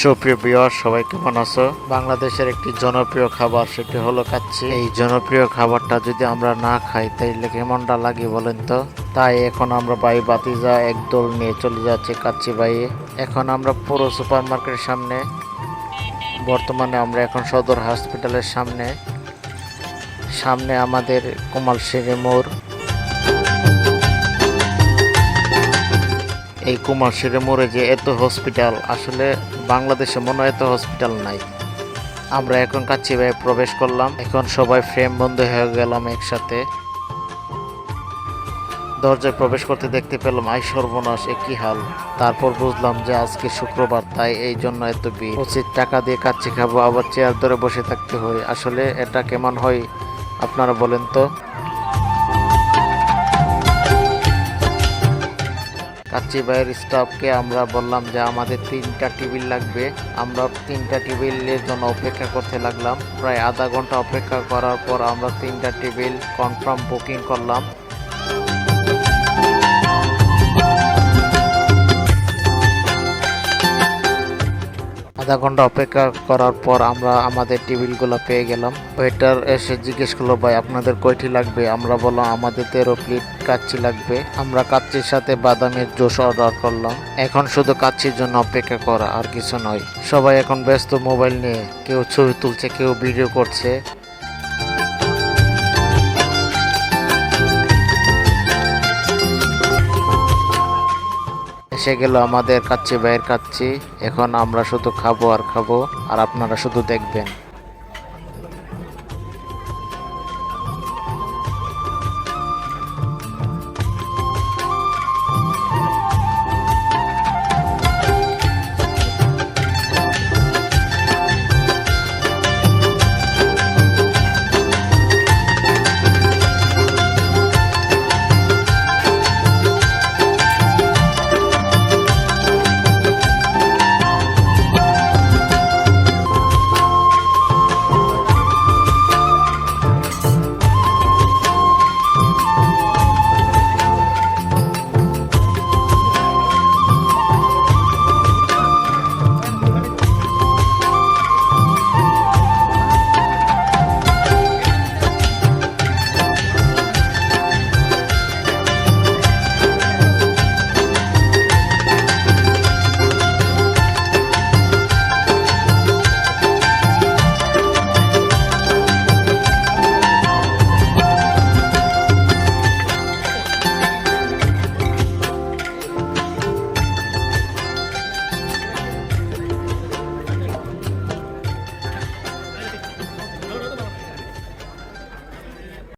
সুপ্রিয় বিয়ার সবাই কেমন আছো? বাংলাদেশের একটি জনপ্রিয় খাবার সেটি হলো কাচ্চি। এই জনপ্রিয় খাবারটা যদি আমরা না খাই, তাইলে কেমনটা লাগে বলেন তো? তাই এখন আমরা বাই বাতিজা একদল নিয়ে চলে যাচ্ছি কাচ্চি বাইয়ে এখন আমরা পুরো সুপার মার্কেটের সামনে। বর্তমানে আমরা এখন সদর হসপিটালের সামনে। সামনে আমাদের কুমাল শেরে মোড়। এই কুমার শেরে মোড়ে যে এত হসপিটাল আসলে বাংলাদেশে মনে এত হসপিটাল নাই। আমরা এখন কাচ্চি ভাই প্রবেশ করলাম, এখন সবাই ফ্রেম বন্ধ হয়ে গেলাম একসাথে। দরজায় প্রবেশ করতে দেখতে পেলাম, আই সর্বনাশ, এ কি হাল? তারপর বুঝলাম যে আজকে শুক্রবার, তাই এই জন্য এত ভিড়। উচিত টাকা দিয়ে কাচ্চি খাব, আবার চেয়ার ধরে বসে থাকতে হয়। আসলে এটা কেমন হয়, আপনারা বলেন তো? কাচ্চি ভাইয়ের স্টাফকে আমরা বললাম যে আমাদের তিনটা টেবিল লাগবে। আমরা তিনটা টেবিলের জন্য অপেক্ষা করতে লাগলাম। প্রায় আধা ঘণ্টা অপেক্ষা করার পর আমরা তিনটা টেবিল কনফার্ম বুকিং করলাম। আধা ঘণ্টা অপেক্ষা করার পর আমরা আমাদের টেবিলগুলো পেয়ে গেলাম। ওয়েটার এসে জিজ্ঞেস করল, ভাই, আপনাদের কয়টি লাগবে? আমরা বললাম, আমাদের তেরো প্লেট কাচ্চি লাগবে। আমরা কাচ্চির সাথে বাদামের জুস অর্ডার করলাম। এখন শুধু কাচ্চির জন্য অপেক্ষা করা আর কিছু নয়। সবাই এখন ব্যস্ত মোবাইল নিয়ে, কেউ ছবি তুলছে, কেউ ভিডিও করছে। এসে গেল আমাদের কাচ্চি ভাইয়ের কাচ্চি। এখন আমরা শুধু খাব আর খাব, আর আপনারা শুধু দেখবেন।